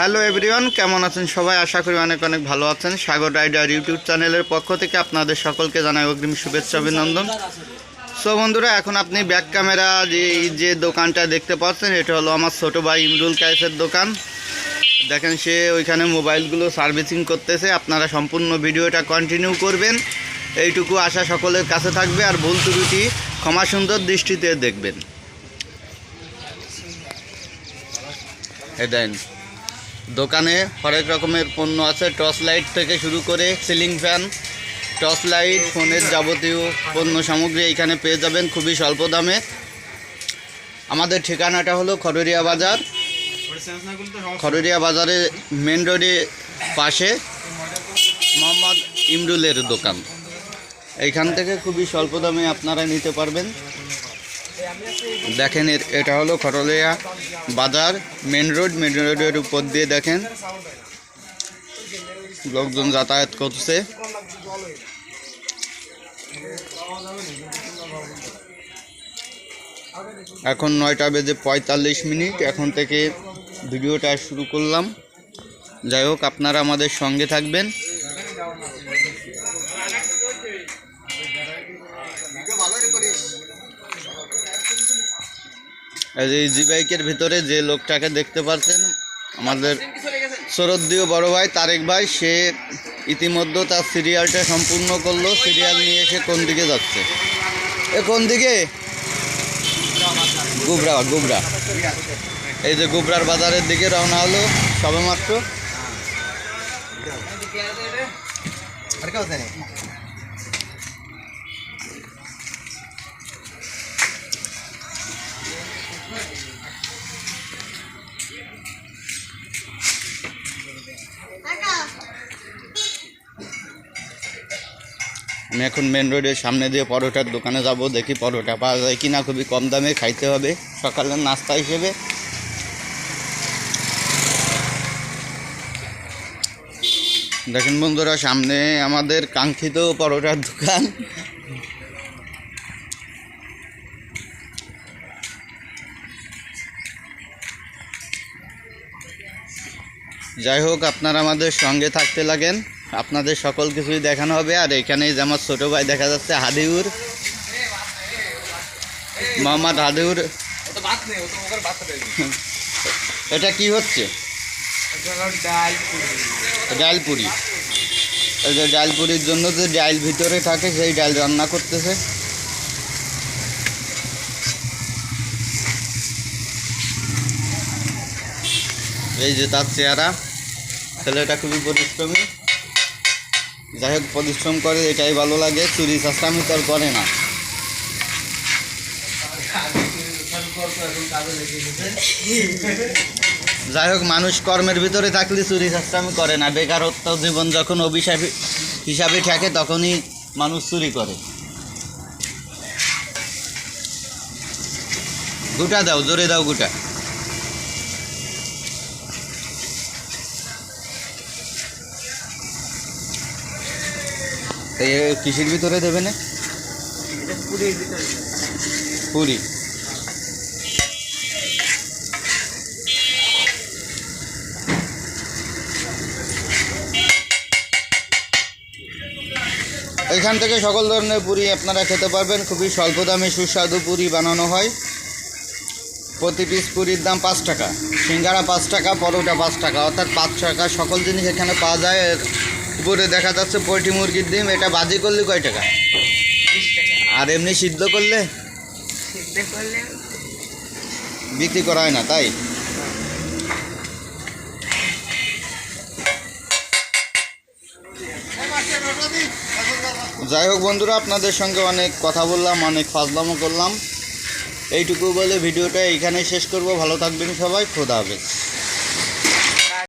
Hello everyone, কেমন আছেন সবাই? আশা করি অনেক অনেক ভালো আছেন। সাগর রাইডার ইউটিউব চ্যানেলের পক্ষ থেকে আপনাদের সকলকে জানাই অগ্রিম শুভেচ্ছা, অভিনন্দন। সো বন্ধুরা, এখন আপনি ব্যাক ক্যামেরা যে যে দোকানটা দেখতে পাচ্ছেন, এটা হলো আমার ছোটো ভাই ইমরুল কায়েসের দোকান। দেখেন সে ওইখানে মোবাইলগুলো সার্ভিসিং করতেছে। আপনারা সম্পূর্ণ ভিডিওটা কন্টিনিউ করবেন। এইটুকু আশা সকলের কাছে থাকবে। আর ভুল ত্রুটি, ক্ষমা সুন্দর দৃষ্টিতে দেখবেন। দোকানে হরেক রকমের পণ্য আছে। টর্চ লাইট থেকে শুরু করে সিলিং ফ্যান, টর্চ লাইট, ফোনের যাবতীয় পণ্য সামগ্রী এখানে পেয়ে যাবেন খুবই স্বল্প দামে। আমাদের ঠিকানাটা হলো খররিয়া বাজার। খররিয়া বাজারে মেন রোডে পাশে মোহাম্মদ ইমরুলের দোকান। এইখান থেকে খুবই স্বল্প দামে আপনারা নিতে পারবেন। দেখেন এটা হলো খরলিয়া বাজার মেন রোড মেন রোডের উপর দিয়ে দেখেন। লোকজন যাতায়াত করছে। এখন নয়টা বেজে পঁয়তাল্লিশ মিনিট। এখন থেকে ভিডিওটা শুরু করলাম। যাই হোক, আপনারা আমাদের সঙ্গে থাকবেন। এই জি বাইকের ভিতরে যে লোকটাকে দেখতে পাচ্ছেন, আমাদের শরদ্দীয় বড় ভাই তারেক ভাই, সে ইতিমধ্যে তার সিরিয়ালটা সম্পূর্ণ করল। সিরিয়াল নিয়ে এসে কোন দিকে যাচ্ছে? এ কোন দিকে? গুবরা গুবরা। এই যে গুবরার বাজারের দিকে রওনা হলো, সবেমাত্র। আমি এখন মেন রোডের সামনে দিয়ে পরোটার দোকানে যাব, দেখি পরোটা পাওয়া যায় কিনা, খুবই কম দামে খাইতে হবে। সকালের নাস্তা হিসেবে। দেখেন বন্ধুরা, সামনে আমাদের কাঙ্ক্ষিত পরোটার দোকান। যাই হোক, আপনারা আমাদের সঙ্গে থাকতে লাগেন। আপনাদের সকল কিছুই দেখানো হবে, আর এখানে যে আমার ছোটো ভাই দেখা যাচ্ছে, হাদিউর। মোহাম্মদ হাদিউর। এটা কি হচ্ছে? ডাল পুরি এই যে জন্য যে ডাল ভিতরে থাকে, সেই ডাল রান্না করতেছে। এই যে তার চেহারা। ছেলেটা খুবই পরিশ্রমী। যাই হোক, পরিশ্রম করে এটাই ভালো লাগে, চুরি চাষামি তো আর করে না। যাই হোক, মানুষ কর্মের ভিতরে থাকলে চুরি চাষামি করে না। বেকারত্ব জীবন যখন অভিশাপী, হিসাবে থাকে তখনই মানুষ চুরি করে। গুটা দাও, জোরে দাও গুটা। তো এ কিসের ভিতরে দেবে না পুরি। এখান থেকে সকল ধরনের পুরি আপনারা খেতে পারবেন। খুবই স্বল্প দামে সুস্বাদু পুরি বানানো হয়। প্রতি পিস পুরির দাম পাঁচ টাকা। সিঙ্গারা পাঁচ টাকা পরোটা পাঁচ টাকা। অর্থাৎ পাঁচ টাকা। সকল জিনিস এখানে পাওয়া যায়। উপরে দেখা যাচ্ছে পোলট্রি মুরগির ডিম এটা বাজি করলে কয় টাকা? আর এমনি সিদ্ধ করলে? বিক্রি করা হয় না তাই? যাই হোক বন্ধুরা আপনাদের সঙ্গে অনেক কথা বললাম অনেক ফাজলামো করলাম। এইটুকু বলে ভিডিওটা এইখানেই শেষ করব। ভালো থাকবেন সবাই খোদা হাফেজ।